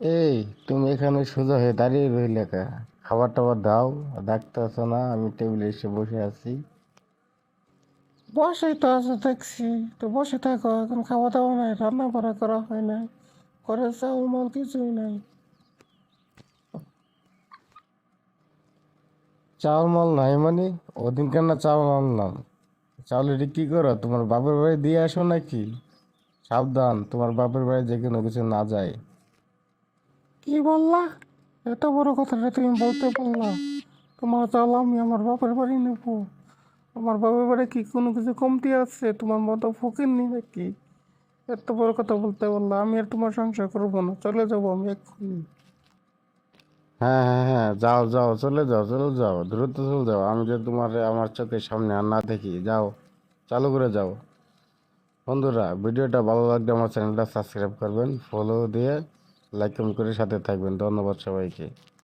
এই তুমি এখানে সোজা হয়ে দাঁড়িয়ে রইলে কা? খাবার টাবার দাও ডাকতেছো না আমি টেবিলে এসে বসে আছি। বসেই তো আছে দেখছি। তো বসে থাকো এখন খাওয়া দাওয়া নাই রান্না বাড়া করা হয় নাই। করে চাউল মাল কিছুই নাই। চাউল মাল নাই মানে? ওদিনকার না চাউল আনলাম? চাউল এটি কি করো তোমার বাপের বাড়ি দিয়ে আসো নাকি? সাবধান তোমার বাপের বাড়ি যে কোনো কিছু না যায়। কি বললা? এত বড় কথাটা তুমি বলতে পারলা। তোমার চাল আমি আমার বাপের বাড়ি নেব। আমার বাপের বাড়ি কি কোনো কিছু কমতি আছে? তোমার মতো ফকির নি নাকি? এত বড় কথা বলতে পারলা, আমি আর তোমার সংসার করব না। চলে যাব আমি এক্ষুনি। হ্যাঁ হ্যাঁ হ্যাঁ যাও যাও, চলে যাও চলে যাও, দ্রুত চলে যাও। আমি যে তোমার, আমার চোখের সামনে আর না দেখি, যাও, চালু করে যাও। বন্ধুরা, ভিডিওটা ভালো লাগলে আমার চ্যানেলটা সাবস্ক্রাইব করবেন ফলো দিয়ে লাইক কমেন্ট করে সাথে থাকবেন। ধন্যবাদ সবাইকে।